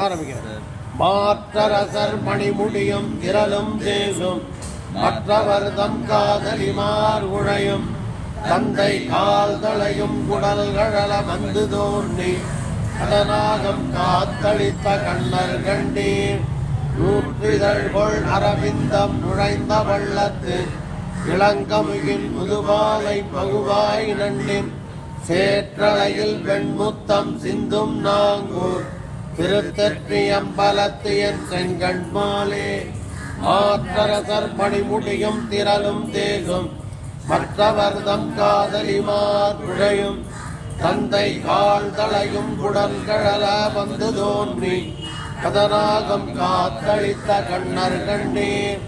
ஆரம்பிக்கிறேன் மாற்றரசர் மணிமுடியும் திரளும் தேசும். மற்றவர் தம் காதலிமார் உழையும். தந்தை கால் தலையும் குடல்கள வந்து தோன்றி கடனாகம் காத்தளித்த கண்ணர் கண்டீர். நூற்றிதழ்கொள் அரவிந்தம் நுழைந்த வள்ளத்து இளங்கமுகில் முதுபாலை பகுவாய் நண்டின் சேற்றலையில் வெண்முத்தம் சிந்தும் நாங்கூர். திருத்தற்றியம்பலத்து என் செங்கண் மாலே. ஆற்றரசர் மணிமுடியும் திரளும் தேகும். மற்றவர் தம் காதலிமார் குழையும். தந்தை கால் தலையும் குடல் கழல வந்து தோன்றி. கதநாகம் காத்தளித்த கண்ணர் கண்டீர்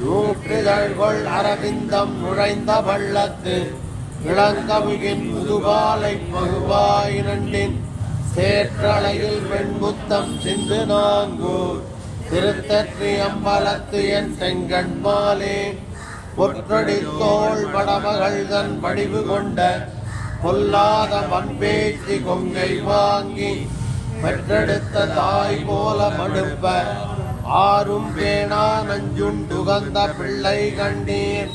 நூற்றிதழ்கொள் அரவிந்தம் நுழைந்த பள்ளத்து இளங்கமிகின் முதுகாலை பகுவாய் நண்டின். சேற்றலையில் வெண்முத்தம் சிந்து நாங்கூர். திருத்தற்றி அம்பலத்து என் செங்கண் மாலே. பொற்றடி தோல் வடமகள் தன் வடிவு கொண்ட பொல்லாத மண்பேச்சி கொங்கை வாங்கி பெற்றெடுத்த தாய் போல மடுப்ப. ஆறும் பேணா நஞ்சுண்டுகந்த பிள்ளை கண்டீர்.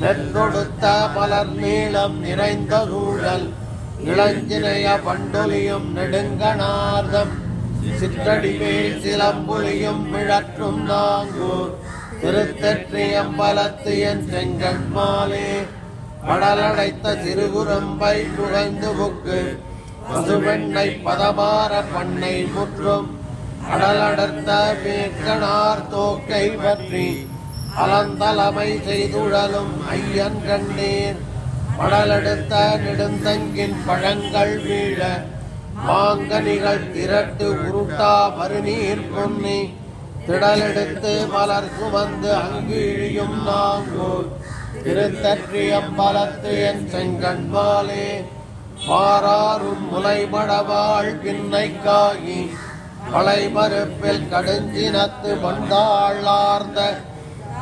நெற்றொடுத்த மலர் நீளம் நிறைந்த சூழல். இளஞ்சினைய பண்டொலியும் நெடுங்கனார்தம் சிற்றடிமேல் சிலம்புலியும் மிழற்றும் நாங்கூர். திருத்தற்றியம்பலத்து என் செங்கண் மாலே. கடலடைத்த சிறுகுரம்பை புகழ்ந்து புக்கு. பசுவெண்ணை பதமார பண்ணை முற்றும். கடலடர்த்த மேற்கனார் தோக்கை பற்றி. அலந்தலமை செய்துழலும் ஐயன் கண்டேன். மடலெடுத்த நெடுந்தங்கின் பழங்கள் வீழ மாங்கனிகள் திரட்டு உருட்டா மறுநீர் பொன்னி திடலெடுத்து மலர் சுமந்து அங்கிழியும் நாங்கூர். திருத்தற்றியம்பலத்து என் செங்கண் மாலே பாராரும் முலைமடவாள் மலை மறுப்பில் கடுஞ்சினத்து வந்தாளார்ந்த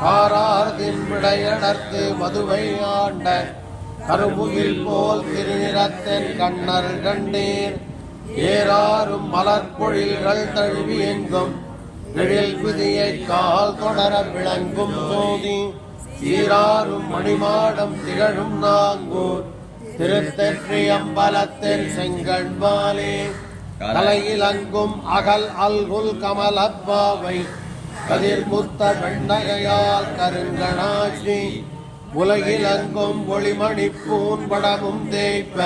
காரார்தின் விடையடர்த்து மதுவை ஆண்ட. கருமுகில் போல் திருநிறத்தின் கண்ணர் கண்டீர். ஏறாரும் மலர்பொழில்கள் தழுவி எங்கும். எழில் விதியை கால் தொடர விளங்கும் ஜோதி. சீராரும் மணிமாடம் திகழும் நாங்கூர். திருத்தெற்றி அம்பலத்தில் செங்கண் மாலே தலையில் அங்கும் அகல் அல்குல் கமலப்பாவை கதிர்முத்த வெண்ணகையால் கருங்கணாட்சி உலகில் அங்கும் ஒளிமணி பூன்படமும் தேய்ப்ப.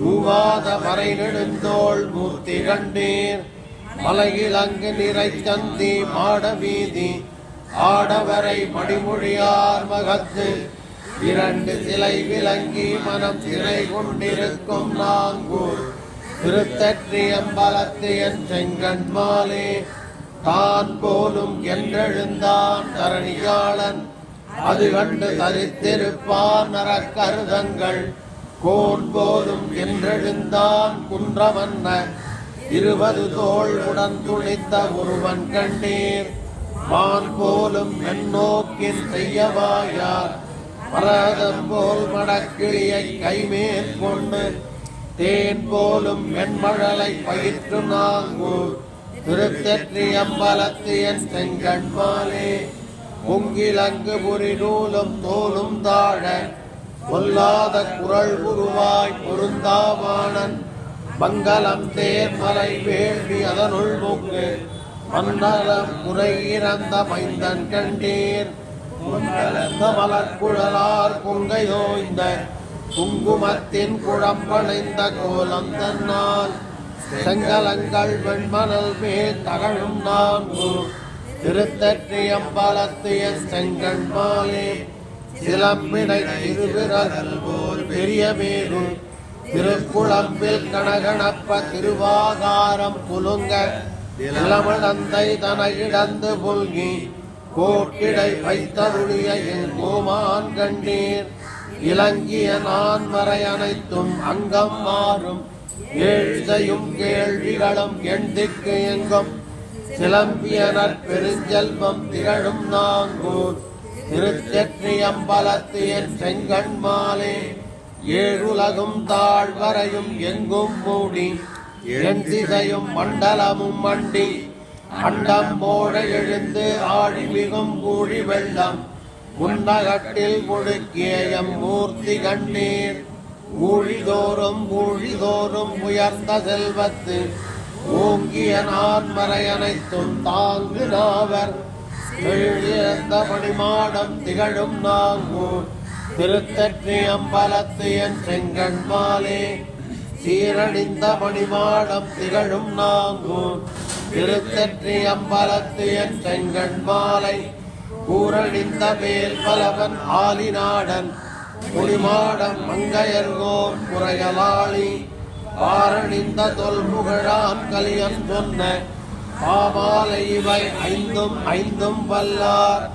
மூவாத மறை நெடுந்தோள் மூர்த்தி கண்டீர். மலையில் அங்கு நிறை சந்தி மாட வீதி. ஆடவரை மடிமொழியார் மகத்து. இரண்டு சிலை விளங்கி மனம் சிறை கொண்டிருக்கும் நாங்கூர். திருத்தற்றி அம்பலத்து என் செங்கண் மாலே. தான் போலும் என்றெழுந்தான் தரணியாளன். அது கண்டு தரித்திருப்பார் நரக்கருதங்கள். கோன் போலும் என்றெழுந்தான் குன்றமன்ன இருபது தோல் உடன் துணித்த ஒருவன் கண்ணீர். மான் போலும் எண்ணோக்கின் செய்யவாயார். பரதம் போல் மடக்கிளியை கைமேல் கொண்டு தேன் போலும் மென்மழலை பயிற்று நாங்கூர். திருத்தற்றி அம்பலத்து என் செங்கண் மாலே பொங்கிலங்கு புரி நூலும் தோலும் தாழ பொல்லாத குரல் குருவாய் பொருந்தாவானன். மங்களம் தேர்மலை வேள்வி அதனுள் முங்கு மன்னலம் குறையிறந்த மைந்தன் கண்டீர். மலர்குழலார் பொங்கை தோய்ந்த குங்குமத்தின் குழம்பணைந்த கோலம் தன்னால். செங்கலங்கள் வெண்மணல் மேல் தகழும் நான்கு திருத்தற்றியம்பலத்துய செங்கண் மாலே சிலம்பினை திருவிரகல் போல் பெரிய வேறு திருக்குழம்பில் கணகணப்ப திருவாகாரம் குலுங்க இளமடந்தை தன இடந்து புல்கி கோட்டிடை வைத்தருளிய என் கோமான் கண்டீர். இலங்கிய நான் வரை அனைத்தும் அங்கம் மாறும். ஏழ்சையும் கேள்விகளும் எண்திக்கு எங்கும். சிலம்பியனர் பெருஞ்செல்வம் திகழும் நாங்கூர். திருச்செற்றி அம்பலத்து என் செங்கண் மாலே. ஏழுலகும் தாழ்வரையும் எங்கும் மூடி. என் திசையும் மண்டலமும் மண்டி. அண்டம் போட எழுந்து ஆடி மிகும் கூழி வெள்ளம். உன்னகட்டில் முழுக்கிய எம் மூர்த்தி கண்ணீர். ஊழிதோறும் ஊழிதோறும் உயர்ந்த செல்வத்து. ஓங்கிய நான்மறை அனைத்தும் தாங்கு நாவர் எழுந்த திகழும் நாங்கூர் திருத்தற்றி அம்பலத்து என் செங்கண் மாலே. சீரடிந்த மணிமாடம் திகழும் நாங்கூர் திருத்தற்றி அம்பலத்து என் செங்கண் மாலை. கூரணிந்த மேல் பலவன் ஆலிநாடன். குடிமாடம் மங்கையர்கோர் குறையலாளி. பாரணிந்த தொல்புகழான் கலியன் சொன்ன பாமாலை இவை ஐந்தும் ஐந்தும் வல்லார்.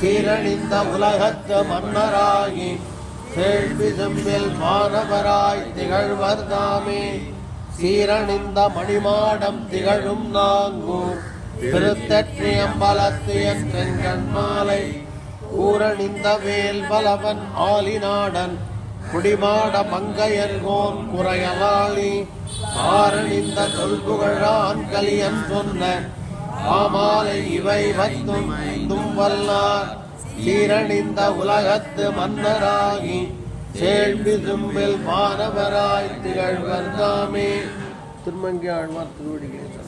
சீரணிந்த உலகத்து மன்னராகி கேள்வி செம்பில் மாணவராய் திகழ்வர் தாமே. சீரணிந்த மணிமாடம் திகழும் நாங்கூர் திருத்தற்றியம்பலத்து என் செங்கண் மாலை ஊரணிந்த வேல் பலவன் ஆலிநாடன் குடிமாட மங்கையர்கோன் குறையலாளி ஆரணிந்த தொல்புகழான் கலியன் சொன்ன ஆமாலை இவை வந்தும் ஐந்தும் சீரணிந்த உலகத்து மன்னராகி கேள்வி தும்பில் மாணவராய் திகழ்வர் தாமே. திருமங்கி ஆழ்வார் திருவடிகளை.